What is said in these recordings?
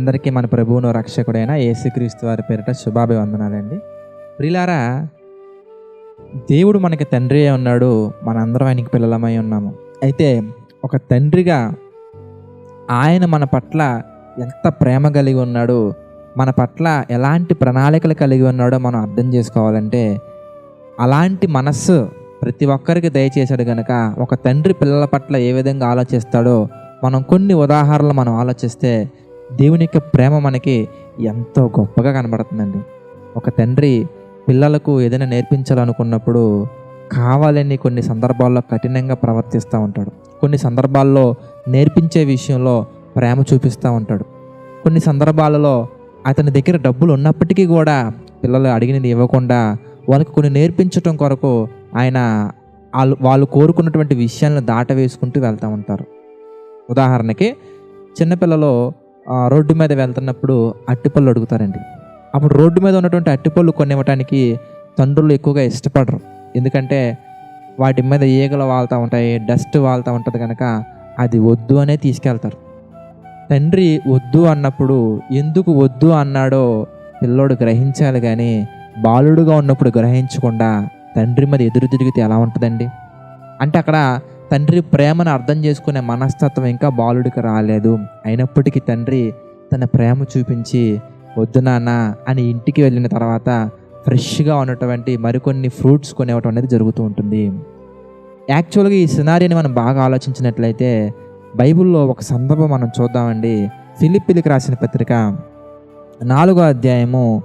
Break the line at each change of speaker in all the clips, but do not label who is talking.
అందరికీ మన ప్రభువును రక్షకుడైన యేసుక్రీస్తు వారి పేరిట శుభాభివందనాలండి. ప్రిలారా దేవుడు మనకి తండ్రి అయి ఉన్నాడు మనందరం ఆయనకి పిల్లలమై ఉన్నాము. అయితే ఒక తండ్రిగా ఆయన మన పట్ల ఎంత ప్రేమ కలిగి ఉన్నాడు మన పట్ల ఎలాంటి ప్రణాళికలు కలిగి ఉన్నాడో మనం అర్థం చేసుకోవాలంటే అలాంటి మనస్సు ప్రతి ఒక్కరికి దయచేశాడు గనక ఒక తండ్రి పిల్లల పట్ల ఏ విధంగా ఆలోచిస్తాడో మనం కొన్ని ఉదాహరణలు మనం ఆలోచిస్తే దేవుని యొక్క ప్రేమ మనకి ఎంతో గొప్పగా కనబడుతుందండి. ఒక తండ్రి పిల్లలకు ఏదైనా నేర్పించాలనుకున్నప్పుడు కావాలని కొన్ని సందర్భాల్లో కఠినంగా ప్రవర్తిస్తూ ఉంటాడు. కొన్ని సందర్భాల్లో నేర్పించే విషయంలో ప్రేమ చూపిస్తూ ఉంటాడు. కొన్ని సందర్భాలలో అతని దగ్గర డబ్బులు ఉన్నప్పటికీ కూడా పిల్లలు అడిగినది ఇవ్వకుండా వాళ్ళకి కొన్ని నేర్పించటం కొరకు ఆయన వాళ్ళు వాళ్ళు కోరుకున్నటువంటి విషయాలను దాటవేసుకుంటూ వెళ్తూ ఉంటారు. ఉదాహరణకి చిన్నపిల్లలు రోడ్డు మీద వెళ్తున్నప్పుడు అట్టిపళ్ళు అడుగుతారండి. అప్పుడు రోడ్డు మీద ఉన్నటువంటి అట్టిపళ్ళు కొనివ్వటానికి తండ్రులు ఎక్కువగా ఇష్టపడరు. ఎందుకంటే వాటి మీద ఈగలు వాళ్తూ ఉంటాయి డస్ట్ వాళ్తూ ఉంటుంది కనుక అది వద్దు అనే తీసుకెళ్తారు. తండ్రి వద్దు అన్నప్పుడు ఎందుకు వద్దు అన్నాడో పిల్లోడు గ్రహించాలి కానీ బాలుడుగా ఉన్నప్పుడు గ్రహించకుండా తండ్రి మీద ఎదురు తిరిగితే ఎలా ఉంటుందండి? అంటే అక్కడ తండ్రి ప్రేమను అర్థం చేసుకునే మనస్తత్వం ఇంకా బాలుడికి రాలేదు. అయినప్పటికీ తండ్రి తన ప్రేమ చూపించి వద్దు నాన్న అని ఇంటికి వెళ్ళిన తర్వాత ఫ్రెష్గా ఉన్నటువంటి మరికొన్ని ఫ్రూట్స్ కొనివ్వటం అనేది జరుగుతూ ఉంటుంది. యాక్చువల్గా ఈ సినారీని మనం బాగా ఆలోచించినట్లయితే బైబిల్లో ఒక సందర్భం మనం చూద్దామండి. ఫిలిప్పిలికి రాసిన పత్రిక నాలుగో అధ్యాయము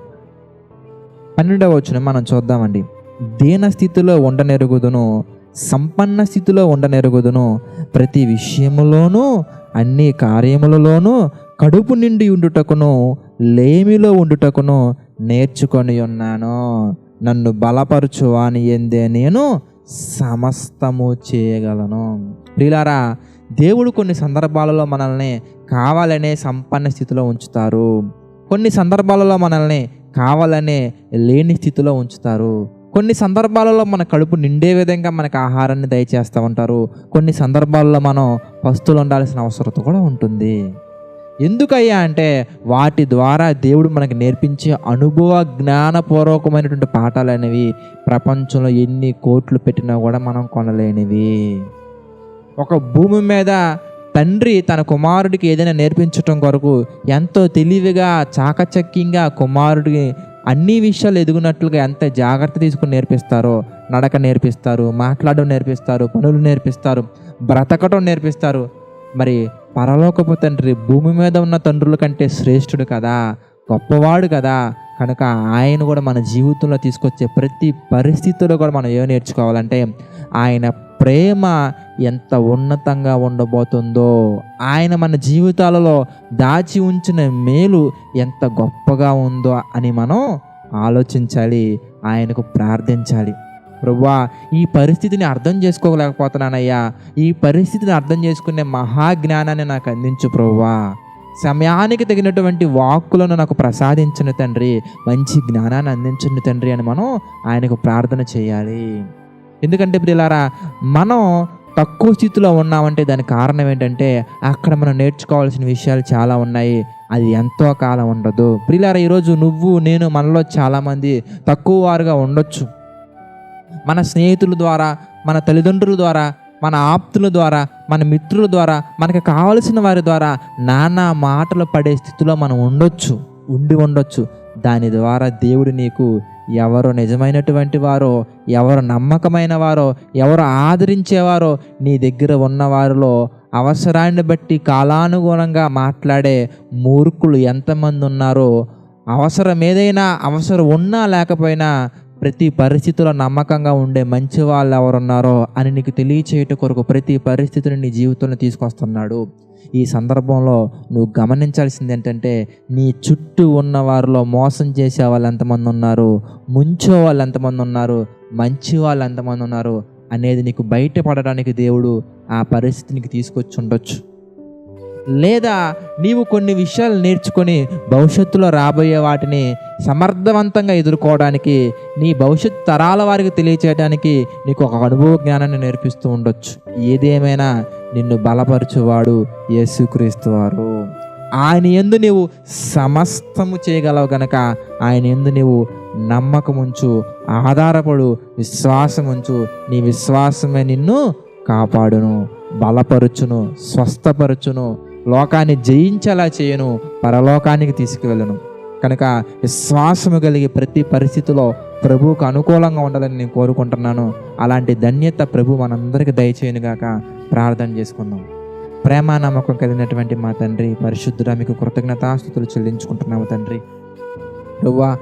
పన్నెండవ వచ్చిన మనం చూద్దామండి. దీన స్థితిలో ఉండనెరుగుదును సంపన్న స్థితిలో ఉండనెరుగుదును. ప్రతి విషయములోనూ అన్ని కార్యములలోనూ కడుపు నిండి ఉండుటకును లేమిలో ఉండుటకును నేర్చుకొని ఉన్నాను నన్ను బలపరచు అని ఎందే నేను సమస్తము చేయగలను. ప్రియులారా దేవుడు కొన్ని సందర్భాలలో మనల్ని కావాలనే సంపన్న స్థితిలో ఉంచుతారు. కొన్ని సందర్భాలలో మనల్ని కావాలనే లేని స్థితిలో ఉంచుతారు. కొన్ని సందర్భాలలో మన కడుపు నిండే విధంగా మనకు ఆహారాన్ని దయచేస్తూ ఉంటారు. కొన్ని సందర్భాల్లో మనం పస్తులు ఉండాల్సిన అవసరత కూడా ఉంటుంది. ఎందుకయ్యా అంటే వాటి ద్వారా దేవుడు మనకు నేర్పించే అనుభవ జ్ఞానపూర్వకమైనటువంటి పాఠాలు అనేవి ప్రపంచంలో ఎన్ని కోట్లు పెట్టినా కూడా మనం కొనలేనివి. ఒక భూమి మీద తండ్రి తన కుమారుడికి ఏదైనా నేర్పించటం కొరకు ఎంతో తెలివిగా చాకచక్యంగా కుమారుడికి అన్ని విషయాలు ఎదుగునట్లుగా ఎంత జాగ్రత్త తీసుకుని నేర్పిస్తారో నడక నేర్పిస్తారు మాట్లాడడం నేర్పిస్తారు పనులు నేర్పిస్తారు బ్రతకటం నేర్పిస్తారు. మరి పరలోకపు తండ్రి భూమి మీద ఉన్న తండ్రుల కంటే శ్రేష్ఠుడు కదా గొప్పవాడు కదా. కనుక ఆయన కూడా మన జీవితంలో తీసుకొచ్చే ప్రతి పరిస్థితుల్లో కూడా మనం ఏం నేర్చుకోవాలంటే ఆయన ప్రేమ ఎంత ఉన్నతంగా ఉండబోతుందో ఆయన మన జీవితాలలో దాచి ఉంచిన మేలు ఎంత గొప్పగా ఉందో అని మనం ఆలోచించాలి ఆయనకు ప్రార్థించాలి. ప్రభువా ఈ పరిస్థితిని అర్థం చేసుకోలేకపోతున్నానయ్యా. ఈ పరిస్థితిని అర్థం చేసుకునే మహాజ్ఞానాన్ని నాకు అందించు ప్రభువా సమయానికి తగినటువంటి వాక్కులను నాకు ప్రసాదించిన తండ్రి. మంచి జ్ఞానాన్ని అందించండి తండ్రి అని మనం ఆయనకు ప్రార్థన చేయాలి. ఎందుకంటే ప్రియులారా మనం తక్కువ స్థితిలో ఉన్నామంటే దానికి కారణం ఏంటంటే అక్కడ మనం నేర్చుకోవాల్సిన విషయాలు చాలా ఉన్నాయి. అది ఎంతో కాలం ఉండదు. ప్రియులారా ఈరోజు నువ్వు నేను మనలో చాలామంది తక్కువ వారుగా ఉండొచ్చు. మన స్నేహితుల ద్వారా మన తల్లిదండ్రుల ద్వారా మన ఆప్తుల ద్వారా మన మిత్రుల ద్వారా మనకు కావలసిన వారి ద్వారా నానా మాటలు పడే స్థితిలో మనం ఉండొచ్చు ఉండి ఉండొచ్చు. దాని ద్వారా దేవుడు నీకు ఎవరు నిజమైనటువంటి వారో ఎవరు నమ్మకమైన వారో ఎవరు ఆదరించేవారో నీ దగ్గర ఉన్నవారిలో అవసరాన్ని బట్టి కాలానుగుణంగా మాట్లాడే మూర్ఖులు ఎంతమంది ఉన్నారో అవసరం ఏదైనా అవసరం ఉన్నా లేకపోయినా ప్రతి పరిస్థితిలో నమ్మకంగా ఉండే మంచి వాళ్ళు ఎవరున్నారో అని నీకు తెలియచేయట కొరకు ప్రతి పరిస్థితిని నీ జీవితంలో తీసుకొస్తున్నాడు. ఈ సందర్భంలో నువ్వు గమనించాల్సింది ఏంటంటే నీ చుట్టూ ఉన్న వారిలో మోసం చేసే వాళ్ళు ఎంతమంది ఉన్నారు ముంచో వాళ్ళు ఎంతమంది ఉన్నారు మంచి వాళ్ళు ఎంతమంది ఉన్నారు అనేది నీకు బయటపడడానికి దేవుడు ఆ పరిస్థితికి తీసుకొచ్చి ఉండొచ్చు. లేదా నీవు కొన్ని విషయాలు నేర్చుకొని భవిష్యత్తులో రాబోయే వాటిని సమర్థవంతంగా ఎదుర్కోవడానికి నీ భవిష్యత్ తరాల వారికి తెలియచేయడానికి నీకు ఒక అనుభవ జ్ఞానాన్ని నేర్పిస్తూ ఉండొచ్చు. ఏదేమైనా నిన్ను బలపరచువాడు యేసుక్రీస్తు వారు. ఆయన ఎందు నీవు సమస్తము చేయగలవు గనక ఆయన ఎందు నీవు నమ్మకముంచు ఆధారపడు విశ్వాసముంచు నీ విశ్వాసమే నిన్ను కాపాడును బలపరుచును స్వస్థపరచును లోకాన్ని జయించేలా చేయను పరలోకానికి తీసుకువెళ్ళను. కనుక విశ్వాసము కలిగి ప్రతి పరిస్థితిలో ప్రభువుకు అనుకూలంగా ఉండాలని నేను కోరుకుంటున్నాను. అలాంటి ధన్యత ప్రభు మనందరికీ దయచేయను గాక. ప్రార్థన చేసుకుందాం. ప్రేమ నమ్మకం కలిగినటువంటి మా తండ్రి పరిశుద్ధుడ మీకు కృతజ్ఞతాస్థుతులు చెల్లించుకుంటున్నాము తండ్రి. ప్రభువా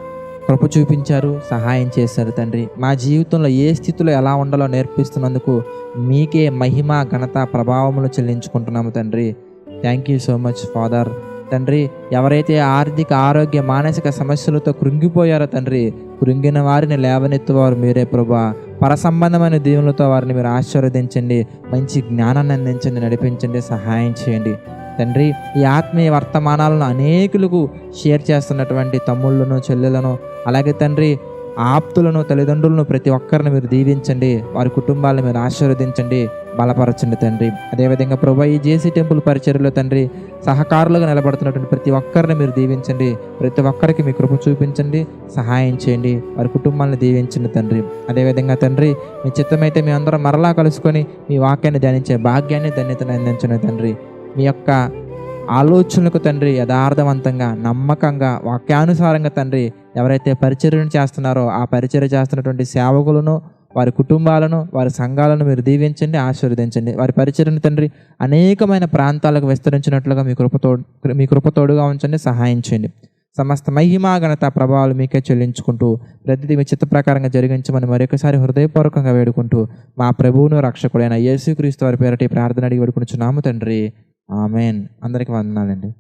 కృప చూపించారు సహాయం చేశారు తండ్రి. మా జీవితంలో ఏ స్థితిలో ఎలా ఉండాలో నేర్పిస్తున్నందుకు మీకే మహిమ ఘనత ప్రభావములు చెల్లించుకుంటున్నాము తండ్రి. Thank you so much father తండ్రి ఎవరైతే ఆర్థిక ఆరోగ్య మానసిక సమస్యలతో కృంగిపోయారో తండ్రి కృంగిన వారిని లేవనెత్తువారు మీరే ప్రభా. పరసంబంధమైన దీవులతో వారిని మీరు ఆశీర్వదించండి మంచి జ్ఞానాన్ని అందించండి నడిపించండి సహాయం చేయండి. తండ్రి ఈ ఆత్మీయ వర్తమానాలను అనేకులకు షేర్ చేస్తున్నటువంటి తమ్ముళ్ళను చెల్లెలను అలాగే తండ్రి ఆప్తులను తల్లిదండ్రులను ప్రతి ఒక్కరిని మీరు దీవించండి. వారి కుటుంబాలను మీరు ఆశీర్వదించండి. బలపరచండి తండ్రి. అదేవిధంగా ప్రభా ఈ జేసీ టెంపుల్ పరిచర్లో తండ్రి సహకారులుగా నిలబడుతున్నటువంటి ప్రతి ఒక్కరిని మీరు దీవించండి. ప్రతి ఒక్కరికి మీ కృప చూపించండి సహాయం చేయండి. వారి కుటుంబాలను దీవించండి తండ్రి. అదేవిధంగా తండ్రి మీ చిత్తమైతే మీ అందరం మరలా కలుసుకొని మీ వాక్యాన్ని ధ్యానించే భాగ్యాన్ని ధన్యతను అందించండి తండ్రి. మీ యొక్క ఆలోచనలకు తండ్రి యథార్థవంతంగా నమ్మకంగా వాక్యానుసారంగా తండ్రి ఎవరైతే పరిచర్యను చేస్తున్నారో ఆ పరిచర్య చేస్తున్నటువంటి సేవకులను వారి కుటుంబాలను వారి సంఘాలను మీరు దీవించండి ఆశీర్వదించండి. వారి పరిచర్యను తండ్రి అనేకమైన ప్రాంతాలకు విస్తరించినట్లుగా మీ కృపతోడు మీ కృపతోడుగా ఉంచండి సహాయం చేయండి. సమస్త మహిమా ఘనత ప్రభావాలు మీకే చెల్లించుకుంటూ ప్రతిదీ మీ చిత్త ప్రకారంగా జరిగించమని మరొకసారి హృదయపూర్వకంగా వేడుకుంటూ మా ప్రభువును రక్షకుడైన యేసుక్రీస్తు వారి పేరటి ప్రార్థన అడిగి వేడుకుంటున్నాము తండ్రి. ఆమెన్. అందరికీ వందనాలండి.